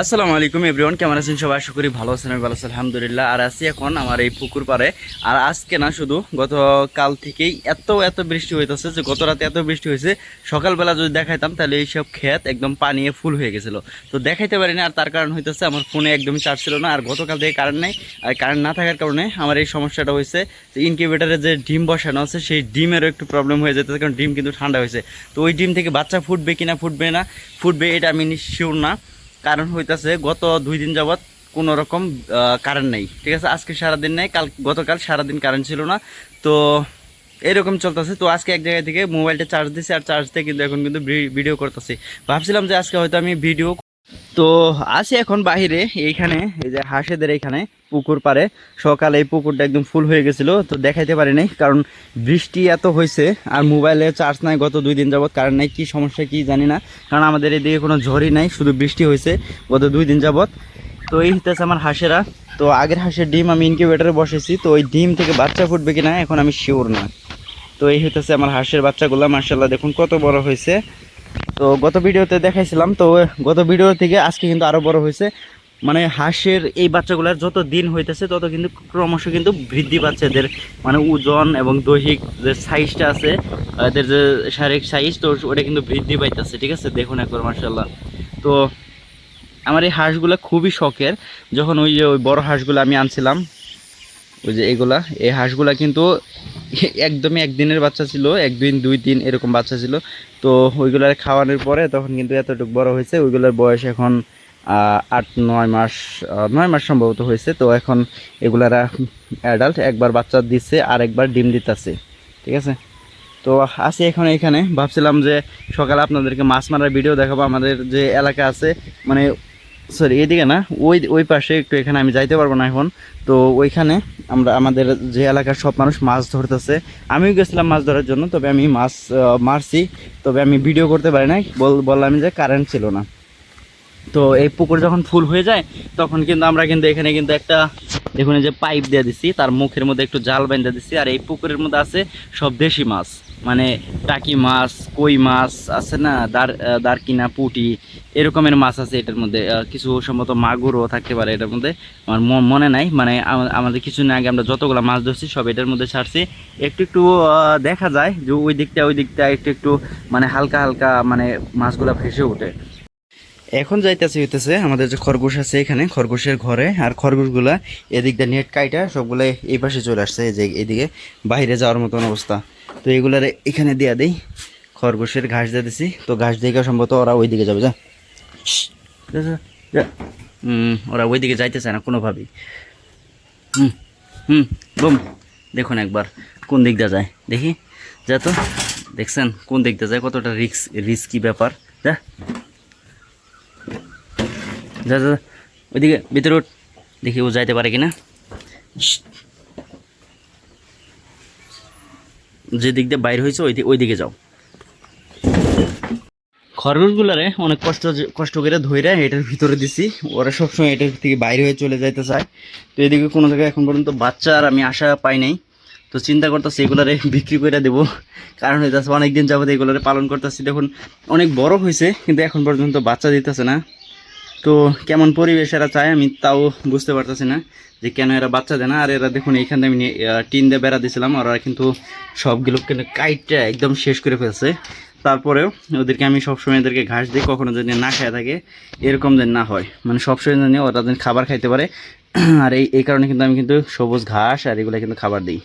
আসসালামু আলাইকুম এভরিওয়ান, কেমন আছেন সবাই? আশা করি ভালো আছেন ভালো আছি, আলহামদুলিল্লাহ। আর আছি এখন আমার এই পুকুর পাড়ে। আর আজকে না শুধু, গতকাল থেকেই এত এত বৃষ্টি হইতেছে যে গত রাতে এত বৃষ্টি হয়েছে। সকালবেলা যদি দেখাইতাম, তাহলে এইসব ক্ষেত একদম পানিয়ে ফুল হয়ে গেছিল। তো দেখাইতে পারিনি আর তার কারণ হইতেছে আমার ফোনে একদমই চার্জ ছিল না। আর গতকাল থেকে কারেন্ট নেই, আর কারেন্ট না থাকার কারণে আমার এই সমস্যাটা হয়েছে ইনকিউবেটারে যে ডিম বসানো আছে, সেই ডিমেরও একটু প্রবলেম হয়ে যেতেছে, কারণ ডিম কিন্তু ঠান্ডা হয়েছে তো ওই ডিম থেকে বাচ্চা ফুটবে কিনা ফুটবে না, ফুটবে এটা আমি শিওর না। কারণ হইতাছে, গত দুই দিন যাবৎ কোনো রকম কারেন্ট নেই। ঠিক আছে? আজকে সারাদিন নেই, কাল গতকাল সারাদিন কারেন্ট ছিল না। তো এরকম চলতেছে। তো আজকে এক জায়গায় থেকে মোবাইলটা চার্জ দিছি, আর চার্জ দিয়ে কিন্তু এখন কিন্তু ভিডিও করতেছি। ভাবছিলাম যে আজকে হয়তো আমি ভিডিও তো আসি এখন বাহিরে, এইখানে, এই যে হাঁসেদের এইখানে পুকুর পারে সকালে এই পুকুরটা একদম ফুল হয়ে গেছিল, তো দেখাইতে পারি নাই, কারণ বৃষ্টি এত হয়েছে আর মোবাইলে চার্জ নাই গত দুই দিন যাবত কারণ নাই কি সমস্যা কি জানি না, কারণ আমাদের এদিকে কোনো ঝড়ই নাই, শুধু বৃষ্টি হয়েছে গত দুই দিন যাবত তো এই হইতেছে আমার হাঁসেরা, তো আগের হাঁসের ডিম আমি ইনকিউবেটারে বসেছি, তো ওই ডিম থেকে বাচ্চা ফুটবে কিনা এখন আমি শিওর না তো এই হইতেছে আমার হাঁসের বাচ্চাগুলো মার্শাল্লাহ দেখুন কত বড় হয়েছে তো গত ভিডিওতে দেখাইছিলাম, তো গত ভিডিও থেকে আজকে কিন্তু আরও বড় হয়েছে। মানে হাঁসের এই বাচ্চাগুলোর যত দিন হইতেছে, তত কিন্তু ক্রমশ কিন্তু বৃদ্ধি পাচ্ছে। এদের মানে ওজন এবং দৈহিক যে সাইজটা আছে, এদের যে শারীরিক সাইজ তো ওটা কিন্তু বৃদ্ধি পাইতেছে। ঠিক আছে? দেখুন একবার মার্শাল্লাহ তো আমার এই হাঁসগুলো খুবই শখের। যখন ওই যে ওই বড় হাঁসগুলো আমি আনছিলাম, ওই যে এগুলা, এই হাঁসগুলা কিন্তু একদমই একদিনের বাচ্চা ছিল, একদিন, দুই দিন এরকম বাচ্চা ছিল। তো ওইগুলার খাওয়ানোর পরে তখন কিন্তু এতটুকু বড় হয়েছে, ওইগুলোর বয়স এখন আট, নয় মাস নয় মাস সম্ভবত হয়েছে। তো এখন এগুলারা অ্যাডাল্ট একবার বাচ্চা দিচ্ছে আর একবার ডিম দিতেছে। ঠিক আছে? তো আসি এখন এখানে। ভাবছিলাম যে সকালে আপনাদেরকে মাছ মারার ভিডিও দেখাবো। আমাদের যে এলাকা আছে মানে সরি এদিকে না, ওই ওই পাশে একটু এখানে আমি যাইতে পারব না এখন। তো ওইখানে আমরা, আমাদের যে এলাকার সব মানুষ মাছ ধরতেছে। আমিও গেছিলাম মাছ ধরার জন্য, তবে আমি মাছ মারছি। তবে আমি ভিডিও করতে পারি নাই, বল- বললাম যে কারেন্ট ছিল না। তো এই পুকুর যখন ফুল হয়ে যায়, তখন কিন্তু আমরা কিন্তু এখানে কিন্তু একটা, দেখুন যে পাইপ দিয়ে দিছি, তার মুখের মধ্যে একটু জাল বেঁধে দিছি, আর এই পুকুরের মধ্যে আছে সব দেশি মাছ। মানে টাকি মাছ, কই মাছ আছে না, দার দারকিনা, পুটি, এরকমের মাছ আছে এটার মধ্যে। কিছু সম্ভবত মাগুরও থাকতে পারে এটার মধ্যে। আমার মনে নাই মানে আমাদের আমাদের কিছুদিন আগে আমরা যতগুলো মাছ ধরছি সব এটার মধ্যে ছাড়ছি। একটু একটু দেখা যায় যে ওই দিকটা ওই দিকটা একটু একটু মানে হালকা হালকা মানে মাছগুলো ভেসে ওঠে। এখন যাইতেছে হইতেছে, আমাদের যে খরগোশ আছে এখানে, খরগোশের ঘরে, আর খরগোশগুলা এদিক দিয়ে নেট কাইটা সবগুলো এই পাশে চলে আসছে, এই যে এদিকে বাইরে যাওয়ার মতন অবস্থা। তো এগুলার এখানে দেয়া দেই, খরগোশের ঘাস দিয়ে দিছি। তো ঘাস দিয়ে সম্ভবত ওরা ওই দিকে যাবে, যা। ওরা ওই দিকে যাইতে না কোনোভাবেই। হুম হুম দেখুন একবার কোন দিক দিয়ে যায়। দেখি, যা তো, দেখছেন কোন দিক দিয়ে যায়, কতটা রিক্স, রিস্কি ব্যাপার। যা। যা যা। ওইদিকে ভিতরে উঠ। দেখি ও যাইতে পারে কিনা। যে দিক দিয়ে বাইর হয়েছে ওই ওই দিকে যাও। খরগোশগুলারে অনেক কষ্ট কষ্ট করে ধইরা এটার ভিতরে দিছি। ওরা সবসময় এটার থেকে বাইরে হয়ে চলে যাইতে চায়। তো এদিকে কোনো জায়গায় এখন পর্যন্ত বাচ্চা আর আমি আশা পাই নাই। তো চিন্তা করতেছি এগুলারে বিক্রি করে দেবো। কারণ হইতেছে অনেকদিন যাবত এগুলারে পালন করতেছি। দেখুন অনেক বড় হয়েছে কিন্তু এখন পর্যন্ত বাচ্চা দিতেছে না। তো কেমন পরিবেশ এরা চায় আমি তাও বুঝতে পারতেছি না যে কেন এরা বাচ্চা দেয় না। আর এরা দেখুন, এইখানে আমি টিন দিয়ে বেড়া দিয়েছিলাম ওরা কিন্তু সবগুলো কিন্তু কাইটটা একদম শেষ করে ফেলছে। তারপরেও ওদেরকে আমি সবসময় এদেরকে ঘাস দিই, কখনো যদি না খায় থাকে, এরকম যেন না হয়। মানে সবসময় জানি ওরা যেন খাবার খাইতে পারে। আর এই এই কারণে কিন্তু আমি কিন্তু সবুজ ঘাস আর এগুলো কিন্তু খাবার দিই।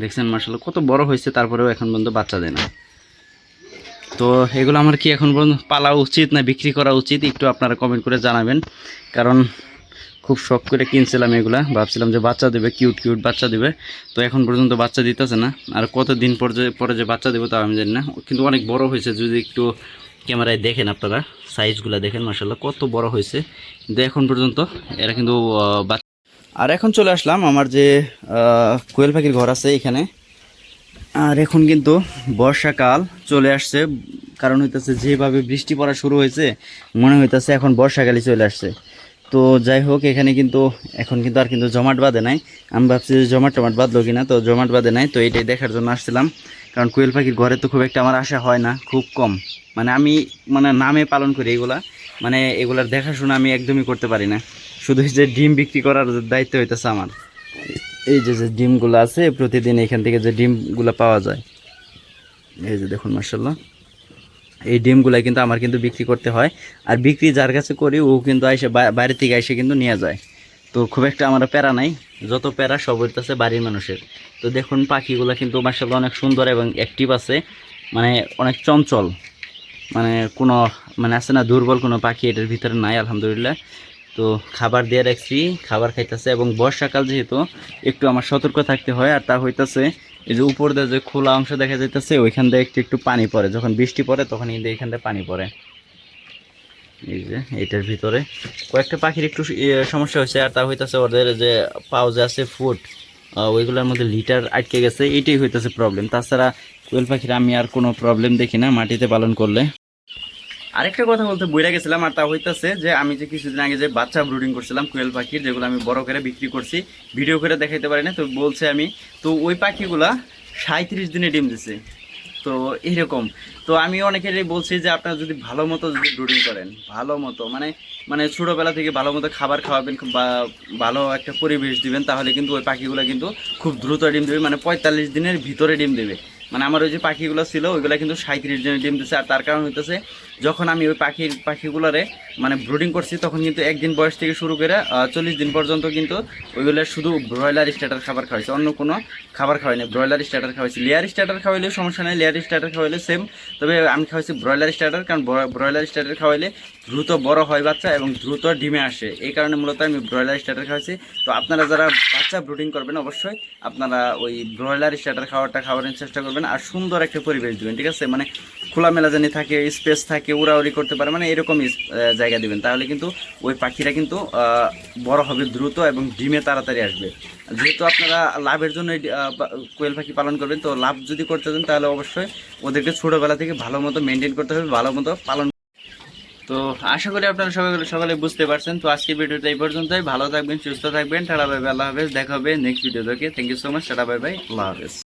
দেখছেন মার্শাল কত বড় হয়েছে, তারপরেও এখন পর্যন্ত বাচ্চা দেয় না। তো এগুলো আমার কি এখন পর্যন্ত পালা উচিত না বিক্রি করা উচিত, একটু আপনারা কমেন্ট করে জানাবেন। কারণ খুব শখ করে কিনছিলাম এগুলা, ভাবছিলাম যে বাচ্চা দেবে কিউট কিউট বাচ্চা দেবে। তো এখন পর্যন্ত বাচ্চা দিতেছে না। আর কত দিন পর যে পরে যে বাচ্চা দেবে তাও আমি জানি না। কিন্তু অনেক বড় হয়েছে, যদি একটু ক্যামেরায় দেখেন আপনারা সাইজগুলো দেখেন মার্শাল্লাহ কত বড় হয়েছে। কিন্তু এখন পর্যন্ত এরা কিন্তু আর এখন চলে আসলাম আমার যে কোয়েল পাখির ঘর আছে এখানে। আর এখন কিন্তু বর্ষাকাল চলে আসছে। কারণ হইতেছে যেভাবে বৃষ্টি পড়া শুরু হয়েছে, মনে হইতেছে এখন বর্ষাকালই চলে আসছে। তো যাই হোক, এখানে কিন্তু এখন কিন্তু আর কিন্তু জমাট বাঁধে নাই। আমি ভাবছি যে জমাট টমাট বাঁধলো কিনা, তো জমাট বাঁধে নাই। তো এটাই দেখার জন্য আসছিলাম। কারণ কোয়েল পাখির ঘরে তো খুব একটা আমার আশা হয় না, খুব কম। মানে আমি মানে নামে পালন করি এগুলা। মানে এগুলার দেখাশোনা আমি একদমই করতে পারি না। শুধু যে ডিম বিক্রি করার দায়িত্ব হইতেছে আমার। এই যে যে ডিমগুলো আছে, প্রতিদিন এখান থেকে যে ডিমগুলো পাওয়া যায়। এই যে দেখুন মার্শাল্লাহ এই ডিমগুলো কিন্তু আমার কিন্তু বিক্রি করতে হয়। আর বিক্রি যার কাছে করি, ও কিন্তু এসে বাইরে থেকে এসে কিন্তু নিয়ে যায়। তো খুব একটা আমার প্যারা নাই। যত প্যারা, সব আছে বাড়ির মানুষের। তো দেখুন, পাখিগুলো কিন্তু মার্শাল্লাহ অনেক সুন্দর এবং অ্যাক্টিভ আছে। মানে অনেক চঞ্চল। মানে কোনো মানে আছে না, দুর্বল কোনো পাখি এটার ভিতরে নাই, আলহামদুলিল্লাহ। তো খাবার দিয়ে রাখছি, খাবার খাইতেছে এবং বর্ষাকাল যেহেতু, একটু আমার সতর্ক থাকতে হয় আর তা হইতেছে, এই যে উপর দিয়ে যে খোলা অংশ দেখা যাইতেছে, ওইখান দিয়ে একটু একটু পানি পড়ে। যখন বৃষ্টি পড়ে, তখন কিন্তু এইখান দিয়ে পানি পড়ে। এই যে এটার ভিতরে। কয়েকটা পাখির একটু সমস্যা হয়েছে আর তা হইতেছে ওদের যে পাউজে আছে ফুড ওইগুলোর মধ্যে লিটার আটকে গেছে, এটাই হইতেছে প্রবলেম তাছাড়া কোয়েল পাখির আমি আর কোনো প্রবলেম দেখি না মাটিতে পালন করলে। আরেকটা কথা বলতে বইরা গেছিলাম, আর তা হইতাছে যে আমি যে কিছুদিন আগে যে বাচ্চা ব্রুডিং করছিলাম কোয়েল পাখির, যেগুলো আমি বড় করে বিক্রি করছি, ভিডিও করে দেখাইতে পারি না তো বলছে আমি, তো ওই পাখিগুলা সাঁত্রিশ দিনে ডিম দিছে। তো এরকম। তো আমি অনেকেরই বলছি যে আপনারা যদি ভালো মতো যদি ব্রুডিং করেন, ভালো মতো মানে মানে ছোটোবেলা থেকে ভালো মতো খাবার খাওয়াবেন বা ভালো একটা পরিবেশ দিবেন, তাহলে কিন্তু ওই পাখিগুলো কিন্তু খুব দ্রুত ডিম দেবে মানে পঁয়তাল্লিশ দিনের ভিতরে ডিম দেবে। মানে আমার ওই যে পাখিগুলো ছিল, ওইগুলো কিন্তু সাঁত্রিশ দিনের ডিম দিচ্ছে আর তার কারণ হইতেছে, যখন আমি ওই পাখির, পাখিগুলোরে মানে ব্রুডিং করছি, তখন কিন্তু একদিন বয়স থেকে শুরু করে চল্লিশ দিন পর্যন্ত কিন্তু ওইগুলো শুধু ব্রয়লার স্টার্টার খাবার খাওয়াইছে, অন্য কোনো খাবার খাওয়াই না ব্রয়লার স্টার্টার খাওয়াইছি। লেয়ার স্টার্টার খাওয়াইলেও সমস্যা নেই লেয়ার স্টার্টার খাওয়াইলে সেম তবে আমি খাওয়াইছি ব্রয়লার স্টার্টার কারণ ব্রয়লার স্টার্টার খাওয়াইলে দ্রুত বড় হয় বাচ্চা এবং দ্রুত ডিমে আসে। এই কারণে মূলত আমি ব্রয়লার স্টার্টার খাওয়াইছি। তো আপনারা যারা বাচ্চা ব্রুডিং করবেন, অবশ্যই আপনারা ওই ব্রয়লার স্টার্টার খাওয়াটা খাওয়ানোর চেষ্টা করবেন। আর সুন্দর একটা পরিবেশ দিবেন ঠিক আছে? মানে খোলামেলা জানি থাকে স্পেস থাকে উড়াউড়ি করতে পারে মানে এরকম ইস- আহ, জায়গা দিবেন। তাহলে কিন্তু ওই পাখিরা কিন্তু বড় হবে দ্রুত এবং ডিমে তাড়াতাড়ি আসবে। যেহেতু আপনারা লাভের জন্য কোয়েল পাখি পালন করবেন তো লাভ যদি করতে চান তাহলে অবশ্যই ওদেরকে ছোটোবেলা থেকে ভালো মতো মেনটেন করতে হবে ভালো মতো পালন তো আশা করি আপনারা সকালে সকালে বুঝতে পারছেন। তো আজকের ভিডিওটা এই পর্যন্তই। ভালো থাকবেন সুস্থ থাকবেন। টাটা বাই আল্লাহ হাফেজ। দেখা হবে নেক্সট ভিডিও থেকে thank you so much tata bye bye. আল্লাহ হাফেজ।